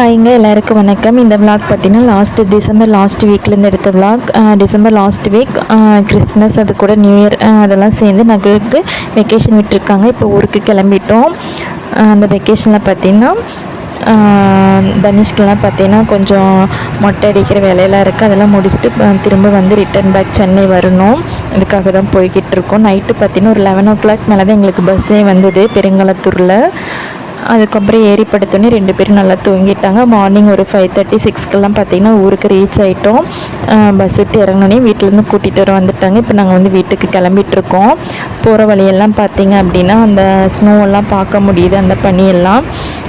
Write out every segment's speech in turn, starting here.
ஹாய்ங்க எல்லாருக்கும் வணக்கம். இந்த விளாக் பார்த்தீங்கன்னா லாஸ்ட் டிசம்பர் லாஸ்ட் வீக்லேருந்து எடுத்த vlog December last week Christmas அது கூட நியூ இயர் அதெல்லாம் சேர்ந்து நகருக்கு வெக்கேஷன் விட்டுருக்காங்க. இப்போ ஊருக்கு கிளம்பிட்டோம். அந்த வெக்கேஷனில் பார்த்தீங்கன்னா தனுஷ்கெலாம் பார்த்தீங்கன்னா கொஞ்சம் மொட்டை அடிக்கிற வேலையெல்லாம் இருக்குது அதெல்லாம் முடிச்சுட்டு திரும்ப வந்து ரிட்டர்ன் பேக் சென்னை வரணும். அதுக்காக தான் போய்கிட்டு இருக்கோம். நைட்டு பார்த்தீங்கன்னா ஒரு லெவன் ஓ கிளாக் மேலே தான் எங்களுக்கு பஸ்ஸே வந்தது பெருங்கலத்தூரில். அதுக்கப்புறம் ஏறி ரெண்டு பேரும் நல்லா தூங்கிட்டாங்க. மார்னிங் ஒரு ஃபைவ் தேர்ட்டி சிக்ஸ்க்கெல்லாம் பார்த்தீங்கன்னா ஊருக்கு ரீச் ஆகிட்டோம் பஸ் விட்டு இறங்கினோடனே வீட்டிலேருந்து கூட்டிகிட்டு வர வந்துட்டாங்க. இப்போ நாங்கள் வந்து வீட்டுக்கு கிளம்பிட்டுருக்கோம். போகிற வழியெல்லாம் பார்த்தீங்க அப்படின்னா அந்த ஸ்னோவெல்லாம் பார்க்க முடியுது அந்த பனியெல்லாம்.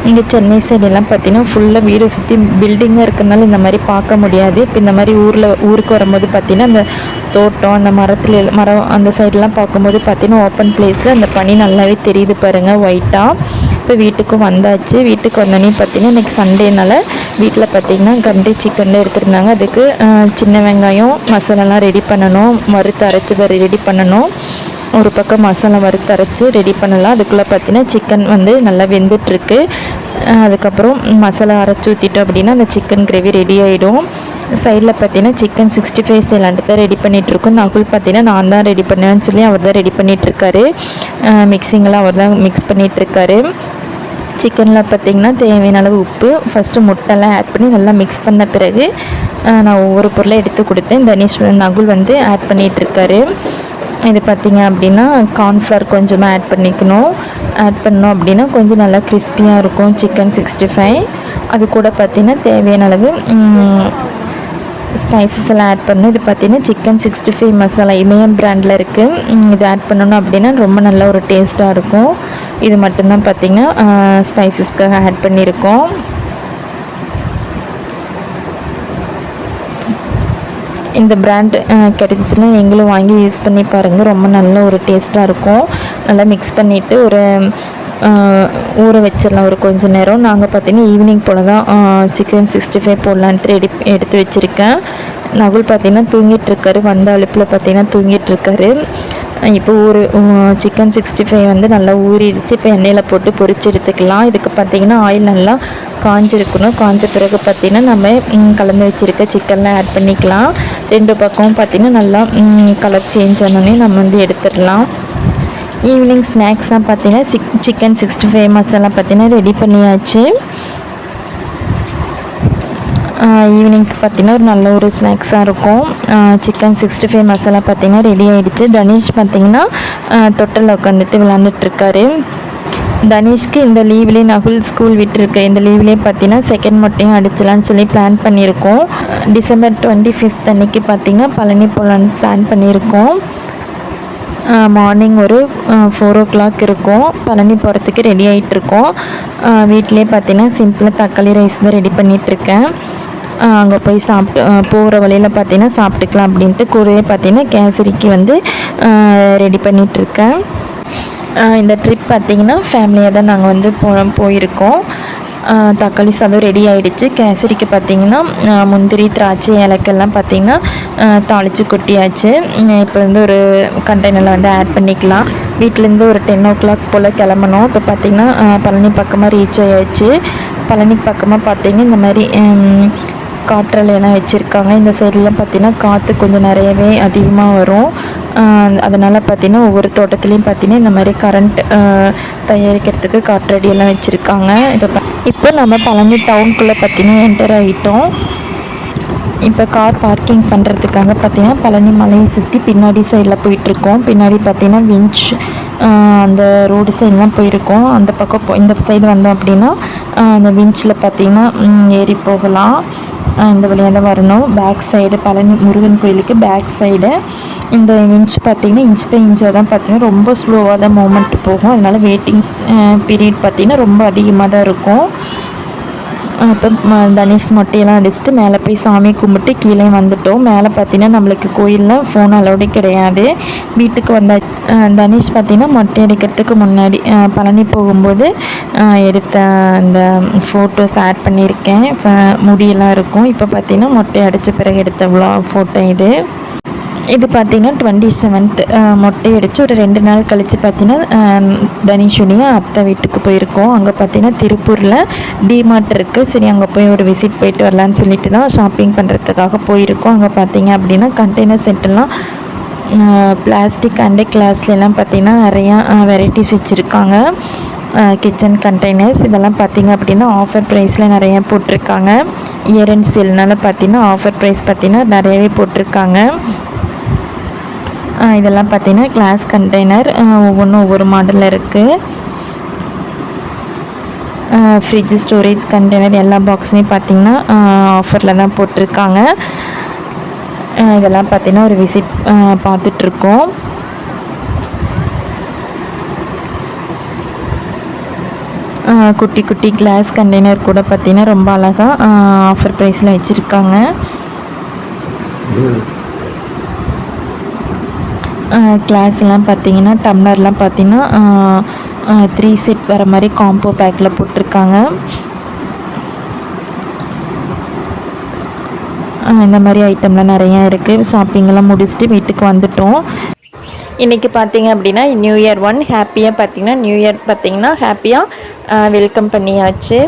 இங்கே சென்னை சைடெல்லாம் பார்த்தீங்கன்னா ஃபுல்லாக வீடு சுற்றி பில்டிங்காக இருக்கிறனால இந்த மாதிரி பார்க்க முடியாது. இப்போ இந்த மாதிரி ஊரில் ஊருக்கு வரும்போது பார்த்தீங்கன்னா அந்த தோட்டம் அந்த மரத்தில் எல்லாம்- மரம் அந்த சைடெலாம் பார்க்கும்போது பார்த்தீங்கன்னா ஓப்பன் பிளேஸில் அந்த பனி நல்லாவே தெரியுது பாருங்கள் ஒயிட்டாக இப்போ வீட்டுக்கும் வந்தாச்சு. வீட்டுக்கு வந்தோடனே பார்த்தீங்கன்னா இன்றைக்கி சண்டேனால வீட்டில் பார்த்தீங்கன்னா கண்டி சிக்கன் எடுத்துருந்தாங்க. அதுக்கு சின்ன வெங்காயம் மசாலாலாம் ரெடி பண்ணணும். வறுத்து அரைச்சி ரெடி பண்ணணும். ஒரு பக்கம் மசாலா வறுத்து அரைச்சி ரெடி பண்ணலாம். அதுக்குள்ளே பார்த்தீங்கன்னா சிக்கன் வந்து நல்லா வெந்துட்டுருக்கு. அதுக்கப்புறம் மசாலா அரைச்சி ஊற்றிட்டோம் அப்படின்னா அந்த சிக்கன் கிரேவி ரெடி ஆகிடும் சைடில் பார்த்தீங்கன்னா சிக்கன் சிக்ஸ்டி ஃபைவ் செய்யலான்ட்டு தான் ரெடி பண்ணிகிட்ருக்கோம் நகுல் பார்த்தீங்கன்னா நான் தான் ரெடி பண்ணுவேன்னு சொல்லி அவர் தான் ரெடி பண்ணிகிட்ருக்காரு மிக்சிங்கெல்லாம் அவர் தான் மிக்ஸ் பண்ணிகிட்ருக்காரு சிக்கனில் பார்த்தீங்கன்னா தேவையான அளவு உப்பு ஃபஸ்ட்டு முட்டைலாம் ஆட் பண்ணி நல்லா மிக்ஸ் பண்ண பிறகு நான் ஒவ்வொரு பொருளை எடுத்து கொடுத்தேன். தனீஷ் நகுல் வந்து ஆட் பண்ணிகிட்ருக்காரு இது பார்த்தீங்க அப்படின்னா கார்ன்ஃப்ளவர் கொஞ்சமாக ஆட் பண்ணிக்கணும். ஆட் பண்ணோம் அப்படின்னா கொஞ்சம் நல்லா கிறிஸ்பியாக இருக்கும் சிக்கன் சிக்ஸ்டி ஃபைவ் அது கூட பார்த்திங்கன்னா தேவையான அளவு ஸ்பைசஸ் எல்லாம் ஆட் பண்ணணும். இது பார்த்தீங்கன்னா chicken sixty five masala Imayam பிராண்டில் இருக்குது இது ஆட் பண்ணணும் அப்படின்னா ரொம்ப நல்ல ஒரு டேஸ்ட்டாக இருக்கும். இது மட்டும்தான் பார்த்தீங்கன்னா ஸ்பைசஸ்க்காக ஆட் பண்ணியிருக்கோம். இந்த பிராண்ட் கிடச்சிச்சின்னா நீங்களும் வாங்கி யூஸ் பண்ணி பாருங்கள் ரொம்ப நல்ல ஒரு டேஸ்ட்டாக இருக்கும். நல்லா மிக்ஸ் பண்ணிவிட்டு ஒரு ஊற வச்சிடலாம் ஒரு கொஞ்ச நேரம். நாங்கள் பார்த்தீங்கன்னா ஈவினிங் போல் தான் சிக்கன் சிக்ஸ்டி ஃபைவ் போடலான்ட்டு ரெடி எடுத்து வச்சுருக்கேன். நகுல் பார்த்தீங்கன்னா தூங்கிட்டுருக்காரு. வந்த அழுப்பில் பார்த்தீங்கன்னா தூங்கிட்டுருக்காரு. இப்போ ஊறு சிக்கன் சிக்ஸ்டி ஃபைவ் வந்து நல்லா ஊறிடுச்சு. இப்போ எண்ணெயில் போட்டு பொரிச்சு எடுத்துக்கலாம். இதுக்கு பார்த்தீங்கன்னா ஆயில் நல்லா காஞ்சிருக்கணும். காஞ்ச பிறகு பார்த்தீங்கன்னா நம்ம கலந்து வச்சுருக்க சிக்கன்லாம் ஆட் பண்ணிக்கலாம். ரெண்டு பக்கமும் பார்த்தீங்கன்னா நல்லா கலர் சேஞ்ச் ஆனோடனே நம்ம வந்து எடுத்துடலாம். ஈவினிங் ஸ்நாக்ஸ்லாம் பார்த்தீங்கன்னா chick chicken sixty five masala பார்த்தீங்கன்னா ரெடி பண்ணியாச்சு. ஈவினிங்க்கு பார்த்தீங்கன்னா ஒரு நல்ல ஒரு ஸ்நாக்ஸாக இருக்கும். சிக்கன் சிக்ஸ்டி ஃபைவ் மசாலா பார்த்தீங்கன்னா ரெடி ஆகிடுச்சு தனிஷ் பார்த்தீங்கன்னா தொட்டில் உட்காந்துட்டு விளாண்டுட்ருக்காரு தனிஷ்க்கு இந்த லீவ்லேயே நகுல் ஸ்கூல் விட்டுருக்கு இந்த லீவ்லேயே பார்த்தீங்கன்னா செகண்ட் மொட்டையும் அடிச்சலான்னு சொல்லி பிளான் பண்ணியிருக்கோம். டிசம்பர் டுவெண்ட்டி ஃபிஃப்த் அன்னைக்கு பார்த்தீங்கன்னா பழனி போகலான்னு பிளான் பண்ணியிருக்கோம். மார்னிங் ஒரு ஃபோர் ஓ கிளாக் இருக்கும். பழனி போகிறதுக்கு ரெடி ஆகிட்ருக்கோம் வீட்டிலே பார்த்தீங்கன்னா சிம்பிளாக தக்காளி ரைஸ் தான் ரெடி பண்ணிகிட்ருக்கேன் அங்கே போய் சாப்பிட்டு போகிற வழியில் பார்த்தீங்கன்னா சாப்பிட்டுக்கலாம் அப்படின்ட்டு கூடவே பார்த்தீங்கன்னா கேசரிக்கு வந்து ரெடி பண்ணிகிட்ருக்கேன் இந்த ட்ரிப் பார்த்திங்கன்னா ஃபேமிலியாக தான் நாங்கள் வந்து போகிறோம் போயிருக்கோம். தக்காளி சாதம் ரெடி ஆகிடுச்சு கேசரிக்கு பார்த்திங்கன்னா முந்திரி திராட்சை இலக்கெல்லாம் பார்த்திங்கன்னா தாளித்து கொட்டியாச்சு. இப்போ வந்து ஒரு கண்டெய்னரில் வந்து ஆட் பண்ணிக்கலாம். வீட்டிலேருந்து ஒரு டென் ஓ கிளாக் போல் கிளம்பணும். இப்போ பார்த்தீங்கன்னா பழனி பக்கமாக ரீச் ஆகியாச்சு பழனி பக்கமாக பார்த்தீங்கன்னா இந்த மாதிரி உம், காற்றலையெல்லாம் வச்சுருக்காங்க. இந்த சைட்லாம் பார்த்திங்கன்னா காற்று கொஞ்சம் நிறையவே அதிகமாக வரும். அதனால் பார்த்தீங்கன்னா ஒவ்வொரு தோட்டத்துலேயும் பார்த்தீங்கன்னா இந்த மாதிரி கரண்ட் தயாரிக்கிறதுக்கு காற்றடியெல்லாம் வச்சுருக்காங்க. இப்போ இப்போ நம்ம பழனி டவுனுக்குள்ளே பார்த்தீங்கன்னா என்டர் ஆகிட்டோம் இப்போ கார் பார்க்கிங் பண்ணுறதுக்காக பார்த்தீங்கன்னா பழனி மலையை சுற்றி பின்னாடி சைடில் போயிட்டுருக்கோம். பின்னாடி பார்த்தீங்கன்னா விஞ்ச் அந்த ரோடு சைட்லாம் போயிருக்கோம். அந்த பக்கம் போ இந்த சைடு வந்தோம் அப்படின்னா அந்த விஞ்சில் பார்த்தீங்கன்னா ஏறி போகலாம். இந்த வழியாக தான் வரணும். பேக் சைடு பழனி முருகன் கோயிலுக்கு பேக் சைடு இந்த இன்ச் பார்த்தீங்கன்னா இன்ச் பை இன்ச்சாக தான் பார்த்தீங்கன்னா ரொம்ப ஸ்லோவாக தான் மூமெண்ட் போகும். அதனால வெயிட்டிங் பீரியட் பார்த்திங்கன்னா ரொம்ப அதிகமாக தான் இருக்கும். அப்போ தனேஷ்க்கு மொட்டையெல்லாம் அடிச்சுட்டு மேலே போய் சாமி கும்பிட்டு கீழே வந்துட்டோம். மேலே பார்த்தீங்கன்னா நம்மளுக்கு கோயிலில் ஃபோன் அலோடு கிடையாது. வீட்டுக்கு வந்த தனேஷ் தனுஷ் பார்த்தீங்கன்னா மொட்டை அடிக்கிறதுக்கு முன்னாடி பழனி போகும்போது எடுத்த அந்த ஃபோட்டோஸ் ஆட் பண்ணியிருக்கேன். முடியெல்லாம் இருக்கும். இப்போ பார்த்தீங்கன்னா மொட்டை அடித்த பிறகு எடுத்த ஃபோட்டோ இது. இது பார்த்திங்கன்னா டுவெண்ட்டி செவன்த் மொட்டை அடித்து ஒரு ரெண்டு நாள் கழித்து பார்த்தீங்கன்னா தனிஷுடைய அத்தை வீட்டுக்கு போயிருக்கோம். அங்கே பார்த்தீங்கன்னா திருப்பூரில் டிமார்ட் இருக்குது சரி அங்கே போய் ஒரு விசிட் போயிட்டு வரலான்னு சொல்லிட்டு தான் ஷாப்பிங் பண்ணுறதுக்காக போயிருக்கோம். அங்கே பார்த்தீங்க அப்படின்னா கண்டெய்னர் செட்டெல்லாம் பிளாஸ்டிக் அண்டே கிளாஸ்லாம் பார்த்திங்கன்னா நிறையா வெரைட்டிஸ் வச்சுருக்காங்க. கிச்சன் கண்டெய்னர்ஸ் இதெல்லாம் பார்த்திங்க அப்படின்னா ஆஃபர் ப்ரைஸில் நிறையா போட்டிருக்காங்க. இயரன் சேல்னால பார்த்திங்கன்னா ஆஃபர் ப்ரைஸ் பார்த்திங்கன்னா நிறையவே போட்டிருக்காங்க. இதெல்லாம் பார்த்தீங்கன்னா கிளாஸ் கண்டெய்னர் ஒவ்வொன்றும் ஒவ்வொரு மாடலில் இருக்குது ஃப்ரிட்ஜ் ஸ்டோரேஜ் கண்டெய்னர் எல்லா பாக்ஸுமே பார்த்திங்கன்னா ஆஃபரில் தான் போட்டிருக்காங்க. இதெல்லாம் பார்த்திங்கன்னா ஒரு விசிட் பார்த்துட்ருக்கோம். குட்டி குட்டி கிளாஸ் கண்டெய்னர் கூட பார்த்திங்கன்னா ரொம்ப அழகாக ஆஃபர் ப்ரைஸில் வச்சுருக்காங்க. கிளாஸ்லாம் பார்த்தீங்கன்னா டம்ளர்லாம் பார்த்தீங்கன்னா த்ரீ செட் வர மாதிரி காம்போ பேக்கில் போட்டிருக்காங்க. இந்த மாதிரி ஐட்டம்லாம் நிறையா இருக்குது ஷாப்பிங்கெல்லாம் முடிச்சுட்டு வீட்டுக்கு வந்துட்டோம். இன்றைக்கி பார்த்தீங்க அப்படின்னா நியூ இயர் ஒன் ஹாப்பியாக பார்த்தீங்கன்னா நியூ இயர் பார்த்திங்கன்னா ஹாப்பியாக வெல்கம் பண்ணியாச்சு.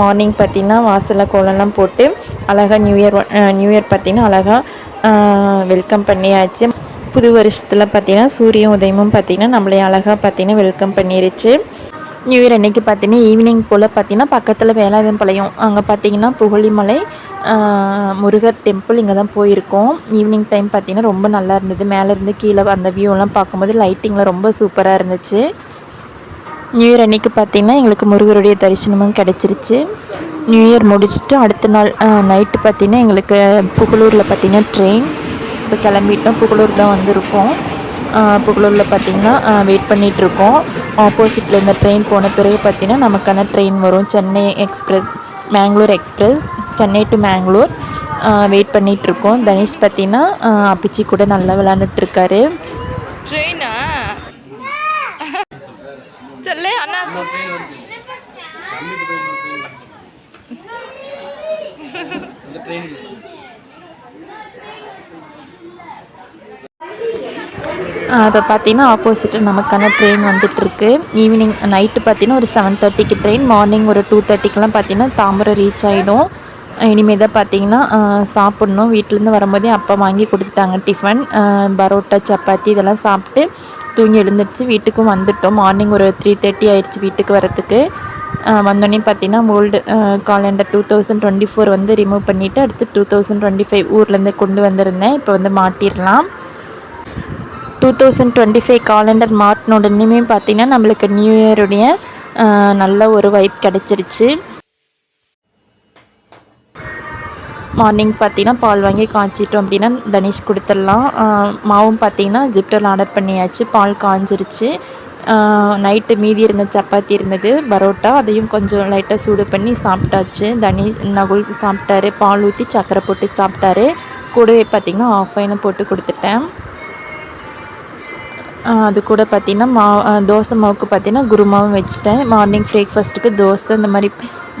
மார்னிங் பார்த்திங்கன்னா வாசலில் கோலம்லாம் போட்டு அழகாக நியூ இயர் நியூ இயர் பார்த்திங்கன்னா அழகாக வெல்கம் பண்ணியாச்சு. புது வருஷத்தில் பார்த்திங்கன்னா சூரிய உதயமும் பார்த்திங்கன்னா நம்மளே அழகாக பார்த்திங்கன்னா வெல்கம் பண்ணிருச்சு. நியூ இயர் அன்றைக்கி பார்த்தீங்கன்னா ஈவினிங் போல் பார்த்தீங்கன்னா பக்கத்தில் வேலாயுதம்பாளையம் அங்கே பார்த்தீங்கன்னா புகழிமலை முருகர் டெம்பிள் இங்கே தான் போயிருக்கோம். ஈவினிங் டைம் பார்த்தீங்கன்னா ரொம்ப நல்லா இருந்தது. மேலேருந்து கீழே அந்த வியூலாம் பார்க்கும்போது லைட்டிங்லாம் ரொம்ப சூப்பராக இருந்துச்சு. நியூ இயர் அன்றைக்கி பார்த்தீங்கன்னா எங்களுக்கு முருகருடைய தரிசனமும் கிடச்சிருச்சு. நியூ இயர் முடிச்சுட்டு அடுத்த நாள் நைட்டு பார்த்திங்கன்னா எங்களுக்கு புகழூரில் பார்த்திங்கன்னா ட்ரெயின் இப்போ கிளம்பிட்டோம். புகழூர் தான் வந்திருக்கோம். புகழூரில் பார்த்திங்கன்னா வெயிட் பண்ணிகிட்ருக்கோம் ஆப்போசிட்டில் இந்த ட்ரெயின் போன பிறகு பார்த்திங்கன்னா நமக்கான ட்ரெயின் வரும். Chennai express Mangalore express Chennai to Mangalore wait பண்ணிகிட்ருக்கோம் தனேஷ் பார்த்திங்கன்னா அப்பிச்சி கூட நல்லா விளாண்டுட்ருக்காரு ட்ரெயினா சொல்லு அண்ணா. இப்போ பார்த்தீங்கன்னா ஆப்போசிட்டு நமக்கான ட்ரெயின் வந்துட்டுருக்கு. ஈவினிங் நைட்டு பார்த்தீங்கன்னா ஒரு செவன் தேர்ட்டிக்கு ட்ரெயின் மார்னிங் ஒரு டூ தேர்ட்டிக்கெலாம் பார்த்தீங்கன்னா தாம்பரம் ரீச் ஆகிடும் இனிமேல் தான் பார்த்தீங்கன்னா சாப்பிட்ணும். வீட்டிலேருந்து வரும்போதே அப்பா வாங்கி கொடுத்துட்டாங்க டிஃபன் பரோட்டா சப்பாத்தி இதெல்லாம் சாப்பிட்டு தூங்கி எழுந்துருச்சு வீட்டுக்கும் வந்துட்டோம். மார்னிங் ஒரு த்ரீ தேர்ட்டி ஆயிடுச்சு வீட்டுக்கு வரத்துக்கு வந்தோடனே பார்த்தீங்கன்னா old calendar two thousand twenty four வந்து ரிமூவ் பண்ணிவிட்டு அடுத்து டூ தௌசண்ட் டுவெண்ட்டி ஃபைவ் ஊர்லேருந்து கொண்டு வந்திருந்தேன். இப்போ வந்து மாட்டிடலாம் two thousand twenty five calendar மாட்டினோடனே பார்த்திங்கன்னா நம்மளுக்கு நியூ இயருடைய நல்ல ஒரு வைப் கிடச்சிருச்சு. மார்னிங் பார்த்தீங்கன்னா பால் வாங்கி காய்ச்சிட்டோம் அப்படின்னா தனிஷ் கொடுத்துடலாம். மாவும் பார்த்தீங்கன்னா ஜிப்டல் ஆர்டர் பண்ணியாச்சு பால் காய்ஞ்சிருச்சு. நைட்டு மீதி இருந்த சப்பாத்தி இருந்தது பரோட்டா அதையும் கொஞ்சம் லைட்டாக சூடு பண்ணி சாப்பிட்டாச்சு. தனிஷ் நகுல் சாப்பிட்டாரு பால் ஊற்றி சக்கரை போட்டு சாப்பிட்டாரு. கூடவே பார்த்திங்கன்னா ஆஃப் போட்டு கொடுத்துட்டேன். அது கூட பார்த்திங்கன்னா மா தோசை மாவுக்கு பார்த்திங்கன்னா குருமாவும் வச்சுட்டேன். மார்னிங் பிரேக்ஃபாஸ்ட்டுக்கு தோசை இந்த மாதிரி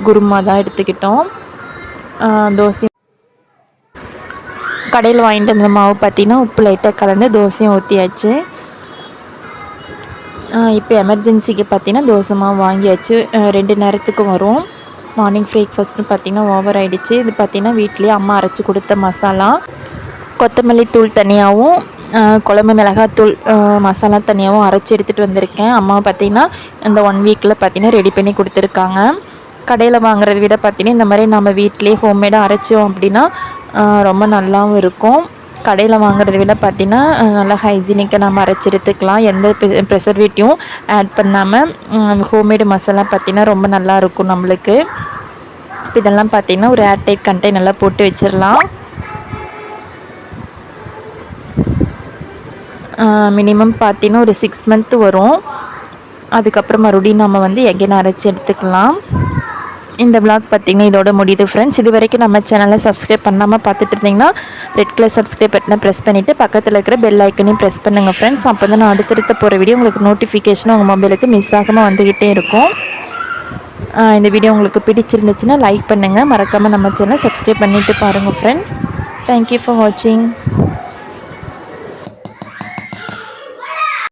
குருமா தான் எடுத்துக்கிட்டோம். தோசை. கடையில் வாங்கிட்டு வந்த மாவு பார்த்திங்கன்னா உப்பு லைட்டாக கலந்து தோசையும் ஊற்றியாச்சு இப்போ எமர்ஜென்சிக்கு பார்த்திங்கன்னா தோசை மாவு வாங்கியாச்சு. ரெண்டு நேரத்துக்கு வரும். மார்னிங் பிரேக்ஃபாஸ்ட்னு பார்த்திங்கன்னா ஓவர் ஆகிடுச்சு இது பார்த்திங்கன்னா வீட்லேயே அம்மா அரைச்சி கொடுத்த மசாலா. கொத்தமல்லி தூள் தனியாகவும் குழம்பு மிளகாத்தூள் மசாலா தனியாகவும் அரைச்சி எடுத்துகிட்டு வந்திருக்கேன். அம்மா பார்த்திங்கன்னா இந்த ஒன் வீக்கில் பார்த்திங்கன்னா ரெடி பண்ணி கொடுத்துருக்காங்க. கடையில் வாங்குறத விட பார்த்திங்கன்னா இந்த மாதிரி நம்ம வீட்டிலே ஹோம்மேடாக அரைச்சோம் அப்படின்னா ரொம்ப நல்லாவும் இருக்கும். கடையில் வாங்குறத விட பார்த்திங்கன்னா நல்லா ஹைஜீனிக்காக நம்ம அரைச்சி எடுத்துக்கலாம். எந்த ப்ரெசர்வேட்டிவும் ஆட் பண்ணாமல் ஹோம்மேடு மசாலா பார்த்திங்கன்னா ரொம்ப நல்லாயிருக்கும் நம்மளுக்கு. இப்போ இதெல்லாம் பார்த்திங்கன்னா ஒரு ஏர்டைட் கண்டெய்னரில் போட்டு வச்சிடலாம். மினிமம் பார்த்தீங்கன்னா ஒரு சிக்ஸ் மந்த்து வரும். அதுக்கப்புறம் மறுபடியும் நம்ம வந்து எகைன் அரைச்சி எடுத்துக்கலாம். இந்த விளாக் பார்த்திங்கன்னா இதோட முடியுது ஃப்ரெண்ட்ஸ் இது வரைக்கும் நம்ம சேனலை சப்ஸ்கிரைப் பண்ணாமல் பார்த்துட்டு இருந்தீங்கன்னா ரெட் கலர் சப்ஸ்கிரைப் பட்டனை ப்ரெஸ் பண்ணிவிட்டு பக்கத்தில் இருக்கிற பெல் ஐக்கனையும் ப்ரெஸ் பண்ணுங்கள் ஃப்ரெண்ட்ஸ் அப்போ தான் நான் அடுத்தடுத்த போகிற வீடியோ உங்களுக்கு நோட்டிஃபிகேஷன் உங்கள் மொபைலுக்கு மிஸ் ஆகாமல் வந்துக்கிட்டே இருக்கும். இந்த வீடியோ உங்களுக்கு பிடிச்சிருந்துச்சுன்னா லைக் பண்ணுங்கள் மறக்காமல் நம்ம சேனலை சப்ஸ்கிரைப் பண்ணிவிட்டு பாருங்கள் ஃப்ரெண்ட்ஸ் தேங்க்யூ ஃபார் வாட்சிங்